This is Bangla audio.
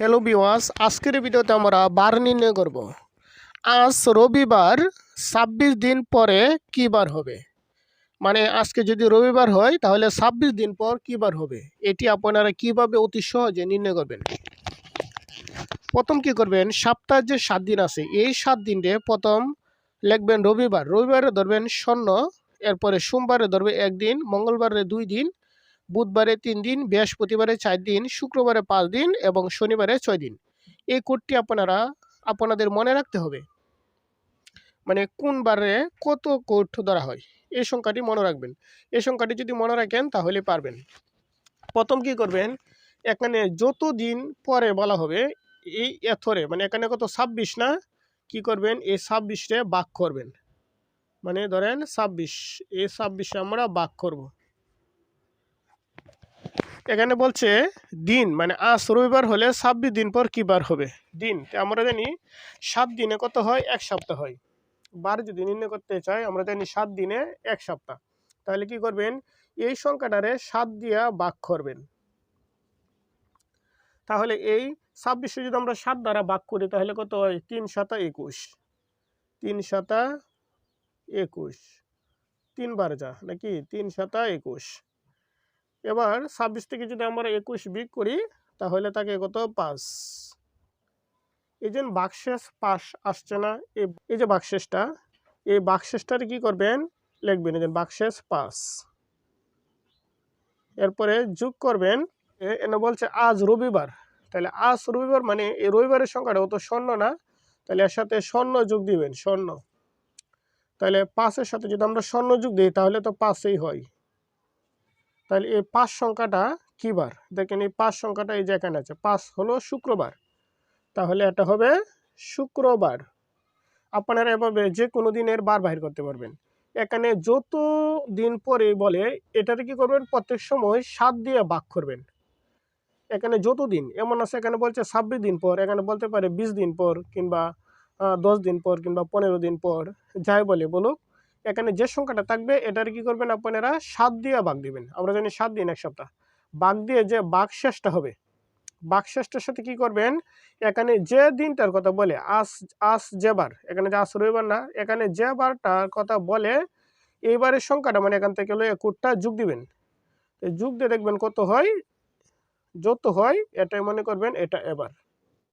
হ্যালো বিওয়াস আজকের ভিডিওতে আমরা বার নির্ণয় করব। আজ রবিবার, ছাব্বিশ দিন পরে কী বার হবে? মানে আজকে যদি রবিবার হয়, তাহলে ছাব্বিশ দিন পর কী বার হবে? এটি আপনারা কীভাবে অতি সহজে নির্ণয় করবেন? প্রথম কি করবেন? সপ্তাহের যে সাত দিন আছে, এই সাত দিনে প্রথম লিখবেন রবিবার। রবিবারে ধরবেন শূন্য এরপরে সোমবারে ধরবে একদিন, মঙ্গলবারে দুই দিন বুধবারে তিন দিন, বৃহস্পতিবারে চার দিন, শুক্রবারে পাঁচ দিন এবং শনিবারে ছয় দিন। এই কোডটি আপনারা, আপনাদের মনে রাখতে হবে। মানে কোন বারে কত কোড ধরা হয়, এই সংখ্যাটি মনে রাখবেন। এই সংখ্যাটি যদি মনে রাখেন তাহলে পারবেন। প্রথম কি করবেন? এখানে যত দিন পরে বলা হবে, এই এথরে মানে এখানে কত, ছাব্বিশ না? কি করবেন? এই ছাব্বিশে বাক করবেন। মানে ধরেন ছাব্বিশ, এই ছাব্বিশে আমরা বাক করব। এখানে বলছে দিন মানে আজ রবিবার হলে ছাব্বিশ দিন পর কী বার হবে? দিন। আমরা জানি সাত দিনে কত হয়? এক সপ্তাহ হয়। বার যদি নির্ণয় করতে চাই আমরা জানি সাত দিনে এক সপ্তাহ। তাহলে কি করবেন? এই সংখ্যাটারে সাত দিয়া বাক করবেন। তাহলে এই ছাব্বিশে যদি আমরা সাত দ্বারা বাক করি, তাহলে কত হয়? তিন সাতা একুশ। তিন সাতা একুশ। তিনবার যা, নাকি? তিন সাতা একুশ। এবার ছাব্বিশ থেকে যদি আমরা একুশ বিক করি, তাহলে তাকে কত? পাঁচ। এই যে বাকশেষ পাস আসছে না এই- যে বাকশেষটা এই বাকশেষটার কি করবেন? লিখবেন, এই যে বাকশেষ পাস এরপরে যোগ করবেন এনে বলছে আজ রবিবার। তাহলে আজ রবিবার মানে এই রবিবারের সংখ্যাটা অত স্বর্ণ না, তাহলে এর সাথে স্বর্ণ যোগ দিবেন স্বর্ণ তাহলে পাঁচের সাথে যদি আমরা স্বর্ণ যোগ দিই, তাহলে তো পাঁচেই হয়। তাহলে এই পাঁচ সংখ্যাটা কী বার দেখেন এই পাঁচ সংখ্যাটা এই যে এখানে আছে, পাঁচ হলো শুক্রবার। তাহলে এটা হবে শুক্রবার। আপনারা এভাবে যে কোনো দিনের বার বাহির করতে পারবেন। এখানে যত দিন পরে বলে, এটাতে কি করবেন? প্রত্যেক সময় সাত দিয়ে ভাগ করবেন। এখানে যত দিন, এমন আছে এখানে বলছে ছাব্বিশ দিন পর, এখানে বলতে পারে বিশ দিন পর, কিংবা দশ দিন পর, কিংবা পনেরো দিন পর, যাই বলে বলুক এখানে যে সংখ্যাটা থাকবে, এটার কি করবেন আপনারা? সাত দিয়ে বাঘ দিবেন। আমরা জানি সাত দিন এক সপ্তাহ। বাঘ দিয়ে যে বাঘ শেষটা হবে বাঘ শেষটার সাথে কি করবেন? এখানে যে দিনটার কথা বলে, আজ আজ যে বার, এখানে যে আজ রবিবার না, এখানে যে বারটার কথা বলে, এইবারের সংখ্যাটা মানে এখান থেকে হলো কোডটা যোগ দিবেন। যোগ দিয়ে দেখবেন কত হয়? যত হয়, এটাই মনে করবেন, এটা এবার।